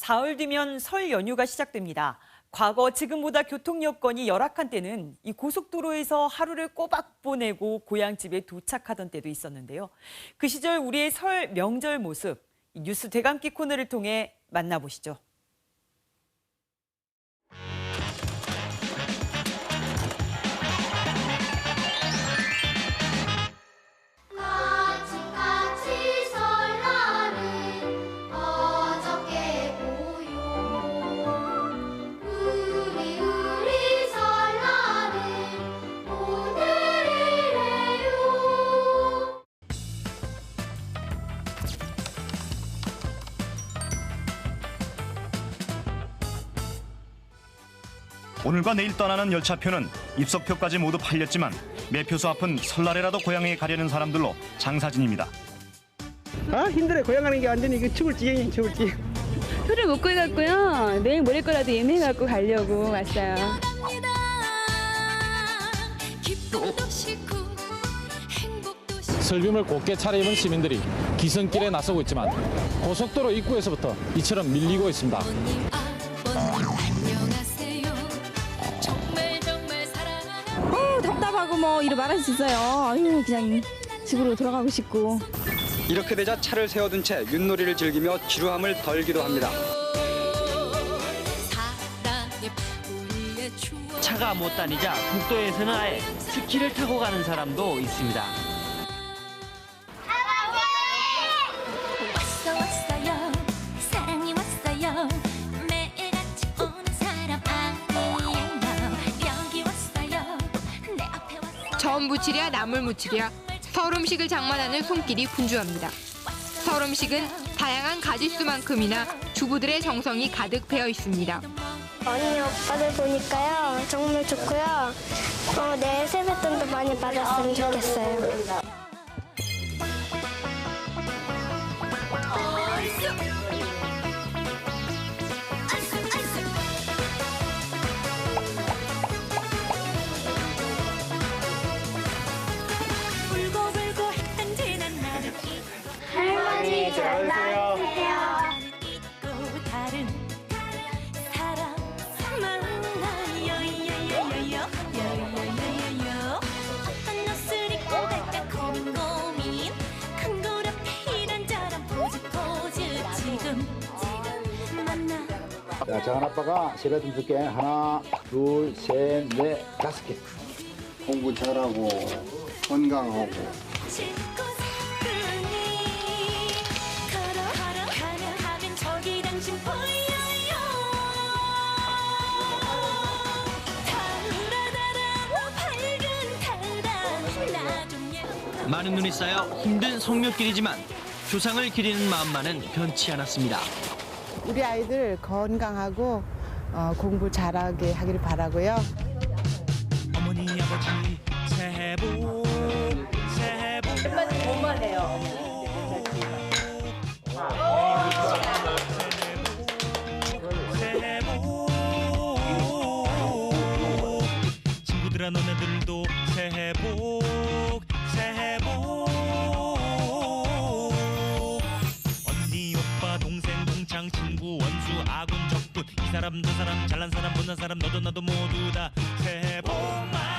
사흘 뒤면 설 연휴가 시작됩니다. 과거 지금보다 교통 여건이 열악한 때는 이 고속도로에서 하루를 꼬박 보내고 고향집에 도착하던 때도 있었는데요. 그 시절 우리의 설 명절 모습 이 뉴스 대감기 코너를 통해 만나보시죠. 오늘과 내일 떠나는 열차표는 입석표까지 모두 팔렸지만 매표소 앞은 설날에라도 고향에 가려는 사람들로 장사진입니다. 아 힘들어 고향 가는 게 완전히 이거 죽을 지경이 죽을 지경 표를 못 구해갖고요. 내일 모레 거라도 예매해갖고 가려고 왔어요. 설빔을 곱게 차려입은 시민들이 기선길에 나서고 있지만 고속도로 입구에서부터 이처럼 밀리고 있습니다. 뭐 이러 말할 수 있어요. 아유, 그냥 집으로 돌아가고 싶고. 이렇게 되자 차를 세워둔 채 윷놀이를 즐기며 지루함을 덜기도 합니다. 차가 못 다니자 국도에서는 아예 스키를 타고 가는 사람도 있습니다. 전 무치랴 나물 무치랴 설 음식을 장만하는 손길이 분주합니다. 설 음식은 다양한 가짓수만큼이나 주부들의 정성이 가득 배어 있습니다. 언니 오빠들 보니까요 정말 좋고요. 어, 내 세뱃돈도 많이 받았으면 좋겠어요. 할머니 잘 나세요. 잊고 다른 사람 만나요 요요요요요 요요요요요 어떤 옷을 입고 갈까 고민 고민 큰골 앞에 이런저런 포즈 포즈 지금 지금 만나 자, 작은 아빠가 세뱃돈 줄게. 하나, 둘, 셋, 넷, 다섯 개. 공부 잘하고 건강하고 싣고 많은 눈이 쌓여 힘든 성묘길이지만 조상을 기리는 마음만은 변치 않았습니다. 우리 아이들 건강하고 어, 공부 잘하게 하기를 바라고요. 어머니 아버지 새해 복 새해 복 새해 복 친구들아 너네들도 새해 복 사람 저 사람 잘난 사람 못난 사람 너도 나도 모두 다 새해 복 많이